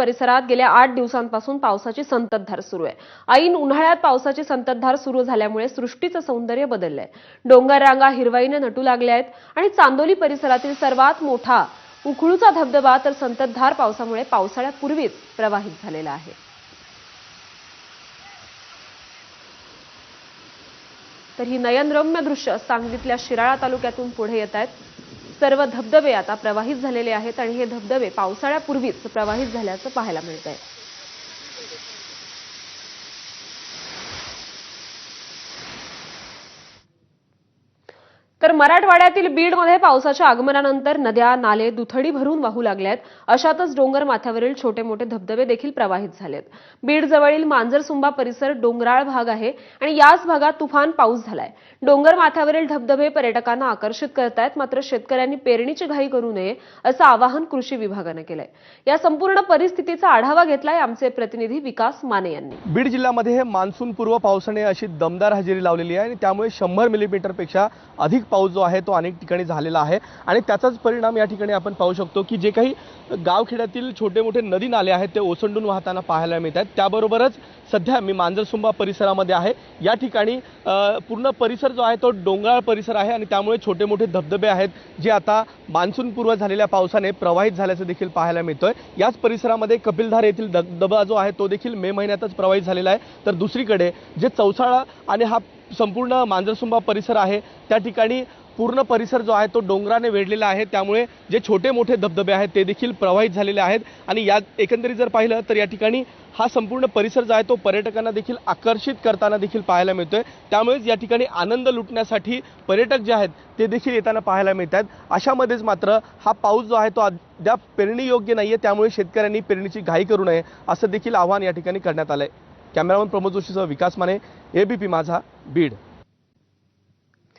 परिसरात गेल्या आठ दिवसांपासून पावसाची संततधार सुरू आहे. ऐन उन्हाळ्यात पावसाची संततधार सुरू झाल्यामुळे सृष्टीचं सौंदर्य बदललंय. डोंगर रांगा हिरवाईने नटू लागल्या आहेत आणि चांदोली परिसरातील सर्वात मोठा उखळूचा धबधबा तर संततधार पावसामुळे पावसाळ्यापूर्वीच प्रवाहित झालेला आहे. तर ही नयनरम्य दृश्य सांगलीतल्या शिराळा तालुक्यातून पुढे येत आहेत. सर्व धबधबे आता प्रवाहित झालेले आहेत आणि हे धबधबे पावसाळ्यापूर्वीच प्रवाहित झाल्याचं पाहायला मिळत आहे तर मराठवाड्यातील बीडमध्ये पावसाच्या आगमनानंतर नद्या नाले दुथडी भरून वाहू लागल्या आहेत अशातच डोंगर माथ्यावरील छोटे मोठे धबधबे देखील प्रवाहित झालेत. बीड जवळील मांजरसुंबा परिसर डोंगराळ भाग आहे आणि याच भागात तुफान पाऊस झालाय. डोंगर माथ्यावरील धबधबे पर्यटकांना आकर्षित करतायत मात्र शेतकऱ्यांनी पेरणीची घाई करू नये असं आवाहन कृषी विभागानं केलंय. या संपूर्ण परिस्थितीचा आढावा घेतलाय आमचे प्रतिनिधी विकास माने यांनी. बीड जिल्ह्यामध्ये मान्सूनपूर्व मान्सून पूर्व पावसाने अशी दमदार हजेरी लावलेली आहे आणि त्यामुळे शंभर मिलीमीटरपेक्षा अधिक पाऊस जो आहे तो अनेक ठिकाणी झालेला आहे. आणि त्याचाच परिणाम या ठिकाणी आपण पाहू शकतो की जे काही गावखेड्यातील छोटे मोठे नदी नाले आहेत ते ओसंडून वाहताना पाहायला मिळत आहेत त्याबरोबरच सध्या मी मांजरसुंबा परिसरामध्ये आहे. या ठिकाणी पूर्ण परिसर जो आहे तो डोंगराळ परिसर आहे आणि त्यामुळे छोटे मोठे धबधबे आहेत जे आता मान्सूनपूर्व झालेल्या पावसाने प्रवाहित झाल्याचं देखील पाहायला मिळतोय. याच परिसरामध्ये कपिलधार येथील धबधबा जो आहे तो देखील मे महिन्यातच प्रवाहित झालेला आहे. तर दुसरीकडे जे चौसाळा आणि हा संपूर्ण मांजरसुंबा परिसर आहे. त्या ठिकाणी पूर्ण परिसर जो आहे तो डोंगराने वेढलेला आहे. त्यामुळे जे छोटे मोठे धबधबे आहेत ते देखील प्रवाहित झालेले आहेत. आणि या एकंदरीत जर पाहिलं तर या ठिकाणी हा संपूर्ण परिसर जो आहे तो पर्यटकांना देखील आकर्षित करताना देखील पाहायला मिळतोय. त्यामुळेच या ठिकाणी आनंद लुटण्यासाठी पर्यटक जे आहेत ते देखील येताना पाहायला मिळत आहेत. अशामध्येच मात्र हा पाऊस जो आहे तो अद्याप पेरणी योग्य आहे त्यामुळे शेतकऱ्यांनी पेरणीची घाई करू नये असं देखील आवाहन या ठिकाणी करण्यात आलं आहे कॅमेरामन प्रमोद जोशीसह विकास माने एबीपी माझा बीड.